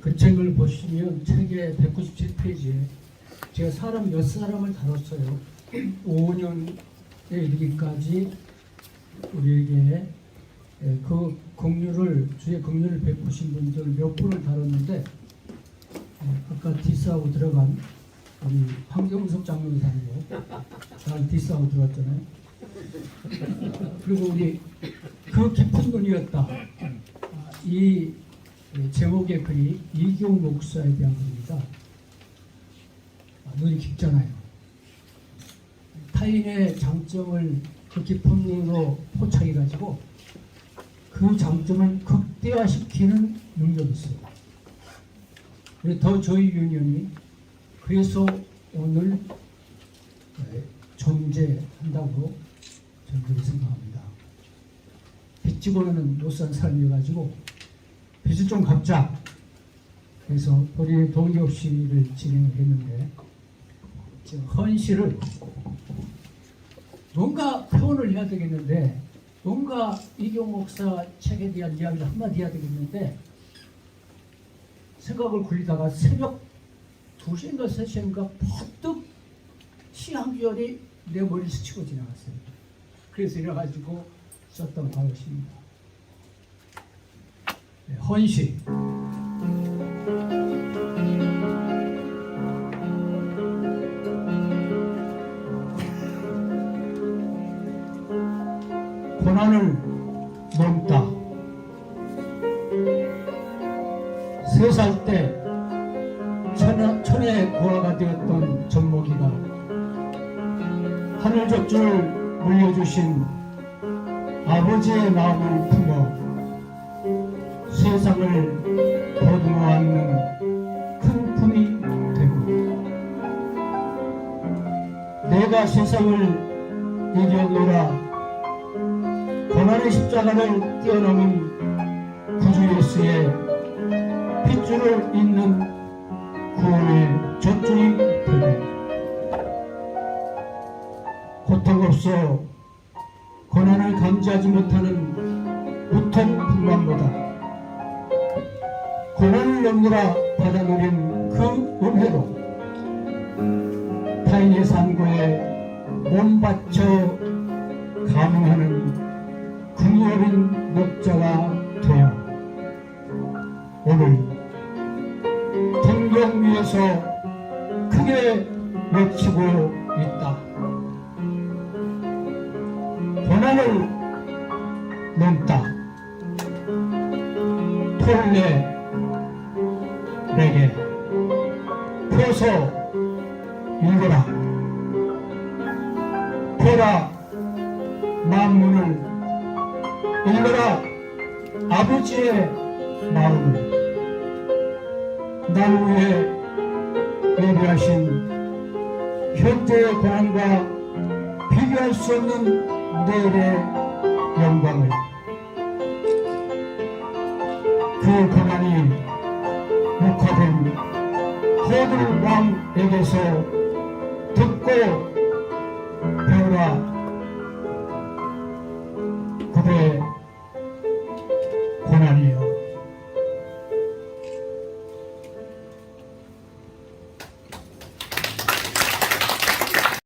그 책을 보시면 책의 197페이지에 제가 사람 몇 사람을 다뤘어요. 5년에 이르기까지 우리에게 예, 그 긍휼을 주의 긍휼을 베푸신 분들 몇 분을 다뤘는데 예, 아까 디스하고 들어간 우리 황경석 장로사님고 잘 디스하고 들어갔잖아요. 그리고 우리 그 깊은 눈이었다. 아, 이 예, 제목의 글이 이경 목사에 대한 글입니다. 아, 눈이 깊잖아요. 타인의 장점을 그 눈으로 포착해가지고 그 장점을 극대화시키는 능력이. 그래서 더 저희 유니언이 그래서 오늘 예, 존재한다고 저는 생각합니다. 빚 집어넣는 못산 사람이어가지고 빚을 좀 갚자. 그래서 우리 동기없이 를 진행을 했는데 헌시를 뭔가 표현을 해야 되겠는데 뭔가 이경 목사 책에 대한 이야기를 한마디 해야 되겠는데 생각을 굴리다가 새벽 2시인가 3시인가 퍼뜩 시한 구절이 내 머리를 스치고 지나갔어요. 그래서 이래가지고 썼던 바것입니다. 네, 헌시 고난을 넘다. 세 살 때 천의 고아가 되었던 전모기가 하늘 젖줄 물려주신 아버지의 마음을 품어 세상을 보듬어 안는 큰 품이 되고 내가 세상을 이겨노라. 고난의 십자가를 뛰어넘은 구주 예수의 핏줄을 잇는 구원의 젖줄이 되고 고통 없어 고난을 감지하지 못하는 무통 풍만보다 고난을 넘느라 받아 누린 그 은혜로 타인의 상고에 몸 바쳐 감응하는 긍휼인 목자가 되어 오늘 등경 위에서 크게 외치고 있다. 고난을 넘다. 톨레 내 게 펴서 읽어라. 펴라 만문을 읽어라 아버지의 마음을 날 위해 예비하신 현재의 고난과 비교할 수 없는 내일의 영광을 그 고난이 묵화된 호들 왕에게서 듣고